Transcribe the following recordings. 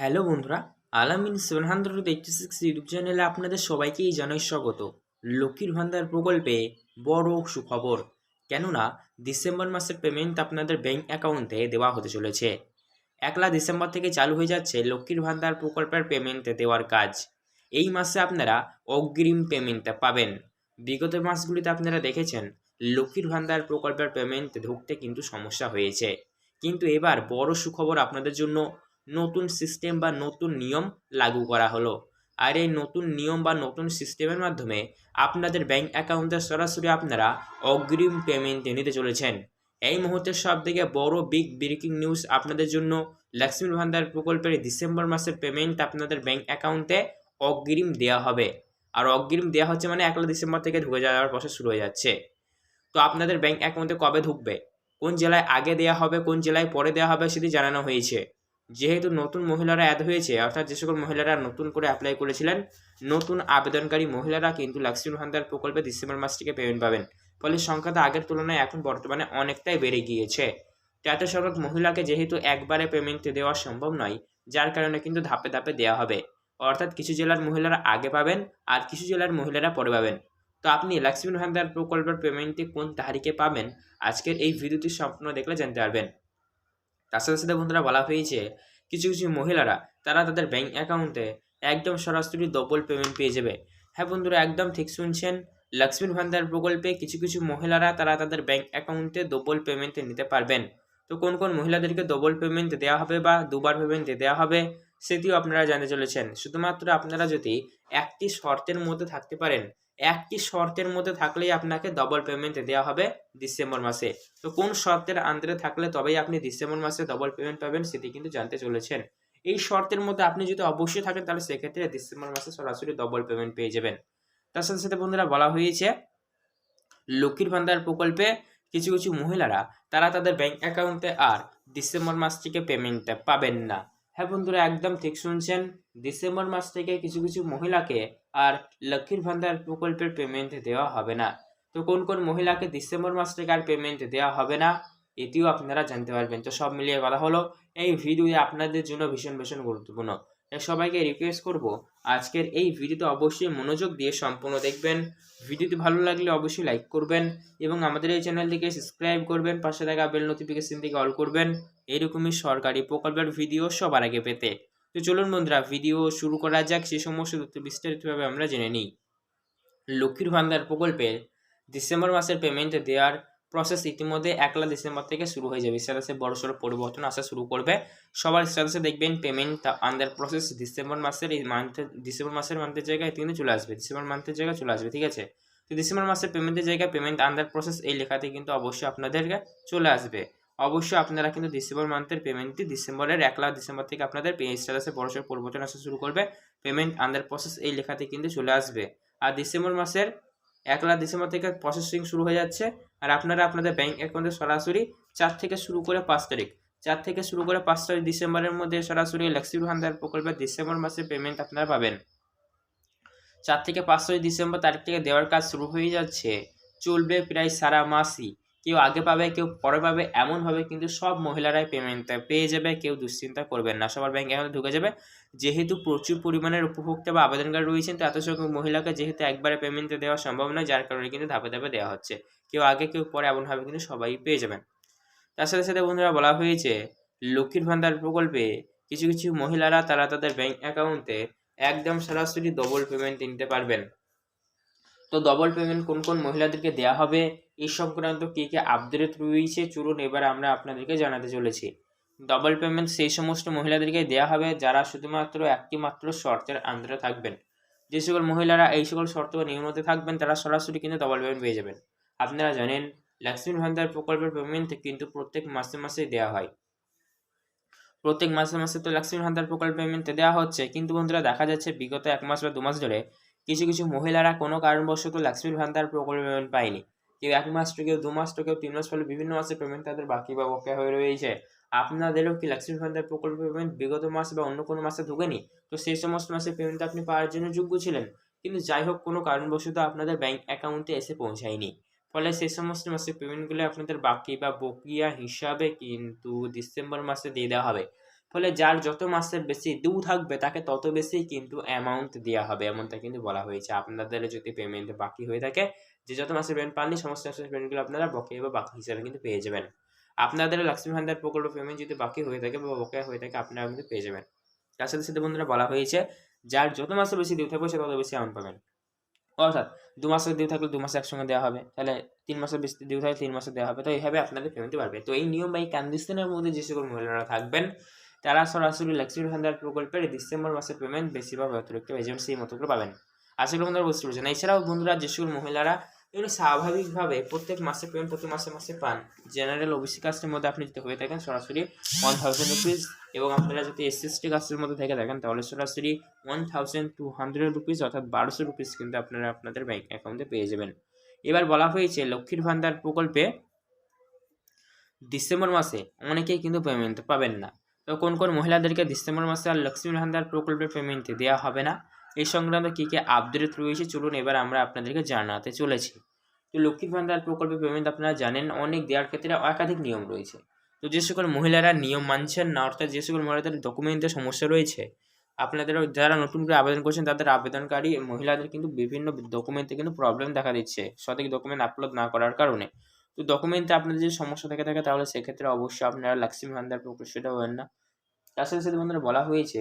Hello বন্ধুরা, Alamin seven hundred eighty six YouTube চ্যানেলে আপনাদের সবাইকেই জানাই স্বাগত। লক্ষ্মীর ভান্ডার প্রকল্পে বড় সুখবর। কেননা, ডিসেম্বর মাসের পেমেন্ট আপনাদের ব্যাংক অ্যাকাউন্টে দেওয়া হতে চলেছে। একলা ডিসেম্বর থেকে চালু হয়ে যাচ্ছে লক্ষ্মীর ভান্ডার প্রকল্পের পেমেন্ট দেওয়ার কাজ। এই মাসে আপনারা অগ্রিম পেমেন্ট পাবেন। বিগত মাসগুলিতে আপনারা দেখেছেন, লক্ষ্মীর ভান্ডার প্রকল্পের পেমেন্ট ঢুকতে কিন্তু সমস্যা হয়েছে। কিন্তু এবার বড় সুখবর আপনাদের জন্য নতুন সিস্টেম বা নতুন নিয়ম লাগু করা হলো। আর এই নতুন নিয়ম বা নতুন সিস্টেমের মাধ্যমে আপনাদের ব্যাংক অ্যাকাউন্টে সরাসরি আপনারা অগ্রিম পেমেন্ট নিতে চলেছেন। এই মুহূর্তের সব থেকে বড় বিগ ব্রেকিং নিউজ আপনাদের জন্য লক্ষ্মীর ভান্ডার প্রকল্পের ডিসেম্বর মাসের পেমেন্ট আপনাদের ব্যাংক অ্যাকাউন্টে অগ্রিম দেওয়া হবে। আর অগ্রিম দেওয়া হচ্ছে মানে একলা ডিসেম্বর থেকে ঢুকে যাওয়ার প্রসেস শুরু হয়ে যাচ্ছে। তো আপনাদের ব্যাংক অ্যাকাউন্টে কবে ঢুকবে? কোন জেলায় আগে দেওয়া হবে, কোন জেলায় পরে দেওয়া হবে সেটি জানানো হয়েছে। যেহেতু নতুন মহিলারা অ্যাড হয়েছে, অর্থাৎ যে সকল মহিলারা নতুন করে অ্যাপ্লাই করেছিলেন, নতুন আবেদনকারী মহিলারা কিন্তু লক্ষ্মীর ভান্ডার প্রকল্পে ডিসেম্বর মাস থেকে পেমেন্ট পাবেন। ফলে সংখ্যাটা আগের তুলনায় এখন বর্তমানে অনেকটাই বেড়ে গিয়েছে। তো এত সংখ্যক মহিলাকে যেহেতু একবারে পেমেন্ট দেওয়া সম্ভব নয়, যার কারণে কিন্তু ধাপে ধাপে দেওয়া হবে। অর্থাৎ কিছু জেলার মহিলারা আগে পাবেন আর কিছু জেলার মহিলারা পরে পাবেন। তো আপনি লক্ষ্মীর ভান্ডার প্রকল্পের পেমেন্টটি কোন তারিখে পাবেন? আজকের এই ভিডিওটি সম্পূর্ণ দেখলে জানতে পারবেন। তার সাথে সাথে বন্ধুরা বলা হয়েছে, কিছু কিছু মহিলারা, তারা তাদের ব্যাঙ্ক অ্যাকাউন্টে একদম সরাসরি ডবল পেমেন্ট পেয়ে যাবে। হ্যাঁ বন্ধুরা, একদম ঠিক শুনছেন? লক্ষ্মীর ভান্ডার প্রকল্পে কিছু কিছু মহিলারা, তারা তাদের ব্যাঙ্ক অ্যাকাউন্টে ডবল পেমেন্ট নিতে পারবেন। তো কোন কোন মহিলাদেরকে ডবল পেমেন্ট দেওয়া হবে বা দুবার পেমেন্ট দেওয়া হবে, সেটিও আপনারা জানতে চলেছেন। শুধুমাত্র আপনারা যদি একটি শর্তের মধ্যে থাকতে পারেন একটি শর্তের মধ্যে থাকলেই আপনাকে ডবল পেমেন্ট দেওয়া হবে ডিসেম্বর মাসে। তো কোন শর্তের আন্দারে থাকলে তবেই আপনি ডিসেম্বর মাসে ডবল পেমেন্ট পাবেন সেটি কিন্তু জানতে চলেছেন। এই শর্তের মধ্যে আপনি যদি অবশ্যই থাকেন তাহলে সেক্ষেত্রে ডিসেম্বর মাসে সরাসরি ডবল পেমেন্ট পেয়ে যাবেন। তার সাথে সাথে বন্ধুরা বলা হয়েছে, লক্ষ্মীর ভান্ডার প্রকল্পে কিছু কিছু মহিলারা, তারা তাদের ব্যাংক অ্যাকাউন্টে আর ডিসেম্বর মাস থেকে পেমেন্টটা পাবেন না। হ্যাঁ বন্ধুরা, একদম ঠিক শুনছেন। ডিসেম্বর মাস থেকে কিছু কিছু মহিলাকে আর লক্ষ্মীর ভান্ডার প্রকল্পের পেমেন্ট দেওয়া হবে না। তো কোন কোন মহিলাকে ডিসেম্বর মাস থেকে আর পেমেন্ট দেওয়া হবে না, এটিও আপনারা জানতে পারবেন। তো সব মিলিয়ে কথা হলো, এই ভিডিও আপনাদের জন্য ভীষণ ভীষণ গুরুত্বপূর্ণ। সবাইকে রিকোয়েস্ট করব। আজকের এই ভিডিওতে অবশ্যই মনোযোগ দিয়ে সম্পূর্ণ দেখবেন। ভিডিওটি ভালো লাগলে অবশ্যই লাইক করবেন এবং আমাদের এই চ্যানেলটিকে সাবস্ক্রাইব করবেন, পাশে থাকা বেল নোটিফিকেশন থেকে অল করবেন। এরকমই সরকারি প্রকল্পের ভিডিও সবার আগে পেতে। তো চলুন বন্ধুরা ভিডিও শুরু করা যাক। সে সমস্ত তথ্য বিস্তারিতভাবে আমরা জেনে নিই। লক্ষ্মীর ভান্ডার প্রকল্পের ডিসেম্বর মাসের পেমেন্ট দেওয়ার প্রসেস ইতিমধ্যে একলা ডিসেম্বর থেকে শুরু হয়ে যাবে। স্ট্যাটাসে বড় সড়ো পরিবর্তন আসা শুরু করবে। সবার স্ট্যাটাসে দেখবেন পেমেন্ট আন্ডার প্রসেস ডিসেম্বর মাসের এই মান্থের ডিসেম্বর মাসের মান্থের জায়গায় কিন্তু চলে আসবে। ডিসেম্বর মান্থের জায়গায় চলে আসবে, ঠিক আছে? তো ডিসেম্বর মাসের পেমেন্টের জায়গায় পেমেন্ট আন্ডার প্রসেস এই লেখাতে কিন্তু অবশ্যই আপনাদেরকে চলে আসবে। অবশ্যই আপনারা কিন্তু ডিসেম্বর মান্থের পেমেন্টটি ডিসেম্বরের এক লাখ ডিসেম্বর থেকে আপনাদের স্ট্যাটাসে বড়সড় পরিবর্তন আসা শুরু করবে। পেমেন্ট আন্ডার প্রসেস এই লেখাতে কিন্তু চলে আসবে। আর ডিসেম্বর মাসের এক লাখ ডিসেম্বর থেকে প্রসেসিং শুরু হয়ে যাচ্ছে। আর আপনারা আপনাদের ব্যাঙ্ক অ্যাকাউন্টে সরাসরি চার থেকে শুরু করে পাঁচ তারিখ, চার থেকে শুরু করে পাঁচ তারিখ ডিসেম্বরের মধ্যে সরাসরি লক্ষ্মীর ভান্ডার প্রকল্পের ডিসেম্বর মাসে পেমেন্ট আপনারা পাবেন। চার থেকে পাঁচ তারিখ ডিসেম্বর তারিখ থেকে দেওয়ার কাজ শুরু হয়ে যাচ্ছে, চলবে প্রায় সারা মাসই। কেউ আগে পাবে, কেউ পরে পাবে এমনভাবে কিন্তু সব মহিলারাই পেমেন্টটা পেয়ে যাবে, কেউ দুশ্চিন্তা করবেন না। সবার ব্যাংক অ্যাকাউন্টে ঢুকে যাবে। যেহেতু প্রচুর পরিমাণের উপভোক্তা বা আবেদনকারী রয়েছেন, তো এত সংখ্যক মহিলাকে যেহেতু একবারে পেমেন্ট দেওয়া সম্ভব নয়, যার কারণে কিন্তু ধাপে ধাপে দেওয়া হচ্ছে। কেউ আগে, কেউ পরে এমনভাবে কিন্তু সবাই পেয়ে যাবেন। তার সাথে সাথে বন্ধুরা বলা হয়েছে, লক্ষ্মীর ভান্ডার প্রকল্পে কিছু কিছু মহিলারা তারা তাদের ব্যাংক অ্যাকাউন্টে একদম সরাসরি ডবল পেমেন্ট নিতে পারবেন। তো ডবল পেমেন্ট কোন কোন মহিলাদেরকে দেওয়া হবে? এই সংক্রান্ত কী কী আপডেট রয়েছে? চলুন এবার আমরা আপনাদেরকে জানাতে চলেছি। ডবল পেমেন্ট সেই সমস্ত মহিলাদেরকে দেওয়া হবে যারা শুধুমাত্র একটি মাত্র শর্তের আন্দারে থাকবেন। যে সকল মহিলারা এই সকল শর্ত নিয়মতে থাকবেন, তারা সরাসরি কিন্তু ডবল পেমেন্ট পেয়ে যাবেন। আপনারা জানেন, লক্ষ্মীর ভান্ডার প্রকল্পের পেমেন্ট কিন্তু প্রত্যেক মাসে মাসে দেওয়া হয়। প্রত্যেক মাসে মাসে তো লক্ষ্মীর ভান্ডার প্রকল্প পেমেন্ট দেওয়া হচ্ছে। কিন্তু বন্ধুরা, দেখা যাচ্ছে বিগত এক মাস বা দু মাস ধরে কিছু কিছু মহিলারা কোনো কারণবশত লক্ষ্মীর ভান্ডার প্রকল্প পেমেন্ট পায়নি। কেউ এক মাস কেউ দু মাস কেউ তিন মাস, ফলে বিভিন্ন মাসে পেমেন্ট তাদের বাকি বা বকেয়া হয়ে রয়েছে। আপনাদেরও কি লক্ষ্মীর ভান্ডার প্রকল্প পেমেন্ট বিগত মাস বা অন্য কোনো মাসে ঢুকেনি? তো সেই সমস্ত মাসে পেমেন্ট আপনি পাওয়ার জন্য যোগ্য ছিলেন। কিন্তু যাই হোক, কোনো কারণবশত আপনাদের ব্যাংক অ্যাকাউন্টে এসে পৌঁছায়নি। ফলে সেই সমস্ত মাসে পেমেন্টগুলো আপনাদের বাকি বা বকিয়া হিসাবে কিন্তু ডিসেম্বর মাসে দিয়ে দেওয়া হবে। ফলে যার যত মাসের বেশি ডিউ থাকবে, তাকে তত বেশি কিন্তু অ্যামাউন্ট দেওয়া হবে, এমনটা কিন্তু বলা হয়েছে। আপনাদের যদি পেমেন্ট বাকি হয়ে থাকে, যে যত মাসের পেমেন্ট পাননি, সমস্ত মাসের পেমেন্টগুলো আপনারা বকেয়া বা বাকি হিসাবে কিন্তু পেয়ে যাবেন। আপনাদের লক্ষ্মী ভান্ডার প্রকল্প পেমেন্ট যদি বাকি হয়ে থাকে বা বকেয়া হয়ে থাকে, আপনারা কিন্তু পেয়ে যাবেন। তার সাথে সাথে বন্ধুরা বলা হয়েছে, যার যত মাসের বেশি ডিউ থাকবে, সে তত বেশি অ্যামাউন্ট পাবেন। অর্থাৎ দু মাসের ডিউ থাকলে দু মাসে একসঙ্গে দেওয়া হবে, তাহলে তিন মাসের বেশি ডিউ থাকলে তিন মাসে দেওয়া হবে, তো এইভাবে আপনাদের পেমেন্ট বাড়বে। তো এই নিয়ম বা এই কন্ডিশনের মধ্যে যে সকল মহিলারা থাকবেন তারা সরাসরি লক্ষ্মী ভান্ডার প্রকল্পের ডিসেম্বর মাসের পেমেন্ট বেশি বা অতিরিক্ত এজেন্ট সেই মতো করে পাবেন। আশা করি বন্ধুরা বুঝতে পারছেন। এছাড়াও বন্ধুরা যে সকল মহিলারা এগুলো স্বাভাবিকভাবে প্রত্যেক মাসে পেমেন্ট প্রতি মাসে মাসে পান জেনারেল ওবিসি কাস্টের মধ্যে আপনি যদি হয়ে থাকেন, সরাসরি ওয়ান থাউজেন্ড রুপিস এবং আপনারা যদি এস এস কাস্টের মধ্যে থেকে থাকেন, তাহলে সরাসরি one thousand two hundred rupees অর্থাৎ বারোশো রুপিস কিন্তু আপনারা আপনাদের ব্যাঙ্ক অ্যাকাউন্টে পেয়ে যাবেন। এবার বলা হয়েছে, লক্ষ্মীর ভান্ডার প্রকল্পে ডিসেম্বর মাসে অনেকেই কিন্তু পেমেন্ট পাবেন না। তো কোন কোন মহিলাদেরকে ডিসেম্বর মাসে আর লক্ষ্মী ভান্ডার প্রকল্পের পেমেন্ট দেওয়া হবে না? এই সংক্রান্ত কী কী আপডেট রয়েছে? চলুন এবার আমরা আপনাদেরকে জানাতে চলেছি। তো লক্ষ্মীর ভান্ডার প্রকল্পের পেমেন্ট আপনারা জানেন, অনেক দেওয়ার ক্ষেত্রে একাধিক নিয়ম রয়েছে। তো যে সকল মহিলারা নিয়ম মানছেন না, অর্থাৎ যে সকল মহিলাদের ডকুমেন্টের সমস্যা রয়েছে আপনাদের যারা নতুন করে আবেদন করছেন, তাদের আবেদনকারী মহিলাদের কিন্তু বিভিন্ন ডকুমেন্টে কিন্তু প্রবলেম দেখা দিচ্ছে। সঠিক ডকুমেন্ট আপলোড না করার কারণে। তো ডকুমেন্টে আপনাদের যদি সমস্যা থেকে থাকে, তাহলে সেক্ষেত্রে অবশ্যই আপনারা লক্ষ্মী ভান্ডার প্রকল্পটা হবেন না। তার সাথে সাথে বন্ধুরা বলা হয়েছে,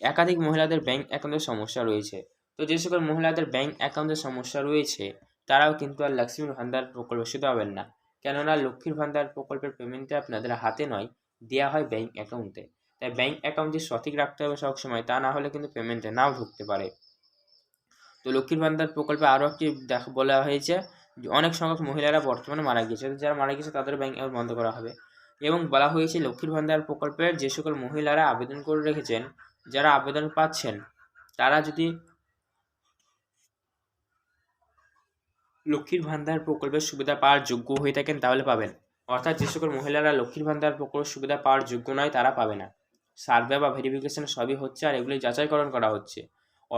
একাধিক মহিলাদের ব্যাংক অ্যাকাউন্টের সমস্যা রয়েছে। তো যে সকল মহিলাদের ব্যাংক অ্যাকাউন্টের সমস্যা রয়েছে, তারাও কিন্তু আর লক্ষ্মীর ভান্ডার প্রকল্প শুধু পাবেন না। কেননা লক্ষ্মীর ভান্ডার প্রকল্পের পেমেন্টটা আপনাদের হাতে নয় দেওয়া হয় ব্যাংক অ্যাকাউন্টে তাই ব্যাংক অ্যাকাউন্ট যে সঠিক রাখতে হবে সবসময় তা না হলে কিন্তু পেমেন্টে নাও ঢুকতে পারে। তো লক্ষ্মীর ভান্ডার প্রকল্পে আরও একটি দেখ বলা হয়েছে অনেক সংখ্যক মহিলারা বর্তমানে মারা গিয়েছে। যারা মারা গিয়েছে, তাদের ব্যাংক বন্ধ করা হবে। এবং বলা হয়েছে, লক্ষ্মীর ভান্ডার প্রকল্পের যে সকল মহিলারা আবেদন করে রেখেছেন, যারা আবেদন পাচ্ছেন, তারা যদি লক্ষ্মীর ভান্ডার প্রকল্পের সুবিধা পাওয়ার যোগ্য হয়ে থাকেন, তাহলে পাবেন। অর্থাৎ যে সকল মহিলারা লক্ষ্মীর ভান্ডার প্রকল্পের সুবিধা পাওয়ার যোগ্য নয়, তারা পাবে না। সার্ভে বা ভেরিফিকেশন সবই হচ্ছে, আর এগুলি যাচাইকরণ করা হচ্ছে।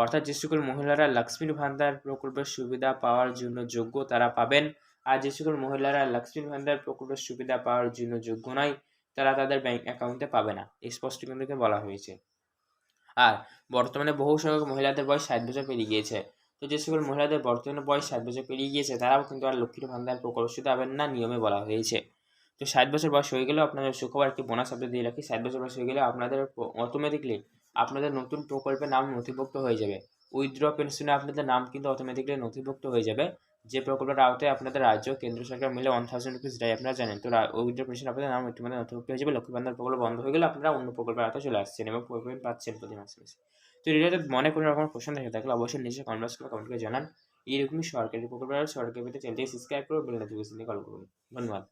অর্থাৎ যে সকল মহিলারা লক্ষ্মীর ভান্ডার প্রকল্পের সুবিধা পাওয়ার জন্য যোগ্য তারা পাবেন। আর যে সকল মহিলারা লক্ষ্মীর ভান্ডার প্রকল্পের সুবিধা পাওয়ার জন্য যোগ্য নয়, তারা তাদের ব্যাংক অ্যাকাউন্টে পাবে না। স্পষ্ট কিন্তু বলা হয়েছে। আর বর্তমানে বহু সংখ্যক মহিলাদের বয়স ষাট বছর পেরিয়ে গিয়েছে। তো যে সকল মহিলাদের বর্তমানে বয়স ষাট বছর পেরিয়ে গিয়েছে, তারাও কিন্তু আর লক্ষ্মীর ভান্ডার প্রকল্প সুবিধা পাবেন না, নিয়মে বলা হয়েছে। তো ষাট বছর বয়স হয়ে গেলেও আপনাদের সুখবর একটি বোনাস আপডেট দিয়ে রাখি। ষাট বছর বয়স হয়ে গেলে আপনাদের অটোমেটিকলি আপনাদের নতুন প্রকল্পের নাম নথিভুক্ত হয়ে যাবে। উইথড্র পেনশনে আপনাদের নাম কিন্তু অটোমেটিকলি নথিভুক্ত হয়ে যাবে। যে প্রকল্পের আওতায় আপনাদের রাজ্য, কেন্দ্র সরকার মিলে ওয়ান থাউজেন্ড রুপিস দেয়, আপনারা জানেন। তো উইথড্র পেনশন আপনাদের নাম ইতিমধ্যে নথিভুক্ত হয়ে যাবে। লক্ষ্মী প্রকল্প বন্ধ হয়ে গেলে আপনারা অন্য প্রকল্পের আওতায় চলে আসছেন এবং পেমেন্ট পাচ্ছেন প্রতি মাসে মাসে। তো রিলেটেড মনে কোনো রকম প্রশ্ন থেকে থাকলে অবশ্যই নিচে কনভার্স করে কমেন্ট করে জানান। এইরকমই সরকারি প্রকল্পের সরকারি পেতে চ্যানেলটি সাবস্ক্রাইব করে বেল নোটিফিকেশন কল করুন। ধন্যবাদ।